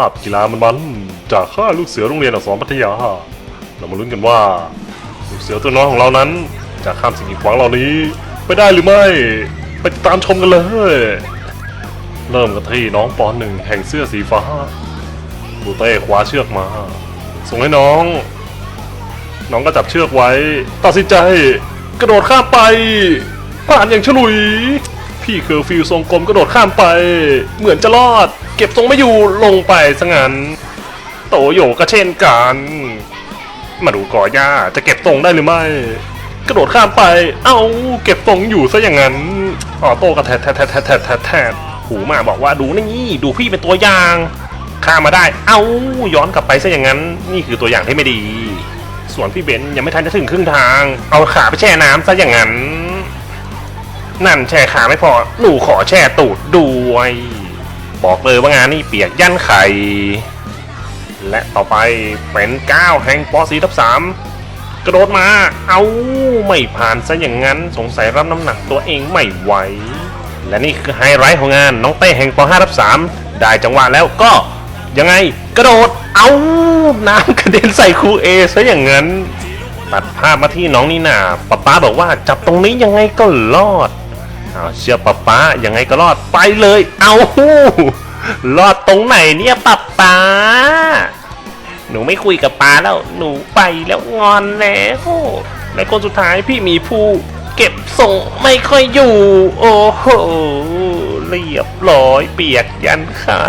าพกีฬามันมันๆจากค่าลูกเสือโรงเรียนอักษรพัทยา เรามาลุ้นกันว่า ลูกเสือตัวน้อยของเรานั้น จะข้ามสิ่งกีดขวางเหล่านี้ ไปได้หรือไม่ ไปติดตามชมกันเลย เริ่มกันที่น้องปอนหนึ่งแห่งเสื้อสีฟ้าบูเต้คว้าเชือกมา ส่งให้น้อง น้องก็จับเชือกไว้ ตัดสินใจ กระโดดข้ามไปผ่านอย่างฉลุย พี่เคอร์ฟิวทรงกลมกระโดดข้ามไป เหมือนจะรอด เก็บทรงไม่อยู่ลงไปซะงั้น โตโยก็เช่นกัน มาดูก่อย่าจะเก็บทรงได้หรือไม่ กระโดดข้ามไป เอ้า เก็บทรงอยู่ซะอย่างนั้นออโต้กระแทกแทกแทกแทกแทกแทหูมาบอกว่าดูนี่ดูพี่เป็นตัวอย่างข้ามมาได้ เอ้าย้อนกลับไปซะอย่างนั้น นี่คือตัวอย่างที่ไม่ดี ส่วนพี่เบนยังไม่ทันจะถึงครึ่งทาง เอาขาไปแช่น้ำซะอย่างนั้น นั่นแช่ขาไม่พอ หนูขอแช่ตูดด้วย บอกเลยว่างานนี่เปียกยันไข่ และต่อไปเป็นก้าวแห่งปอสีทับสามกระโดดมา เอาไม่ผ่านซะอย่างนั้นสงสัยรับน้ำหนักตัวเองไม่ไหว และนี่คือไฮไลท์ของงานน้องเต้แห่งป5ทับ3ได้จังหวะแล้วก็ยังไงกระโดด เอาน้ำกระเด็นใส่ครูเอซะอย่างนั้น ตัดภาพมาที่น้องนี่นาป๊าป๊าบอกว่าจับตรงนี้ยังไงก็รอด เอาเชื่อป้าป้ายังไงก็รอดไปเลย เอารอดตรงไหนเนี่ยป้าป้า หนูไม่คุยกับป้าแล้ว หนูไปแล้วงอนแล้วในคนสุดท้ายพี่มีผู้เก็บส่งไม่ค่อยอยู่ โอ้โหเรียบร้อยเปียกยันไข่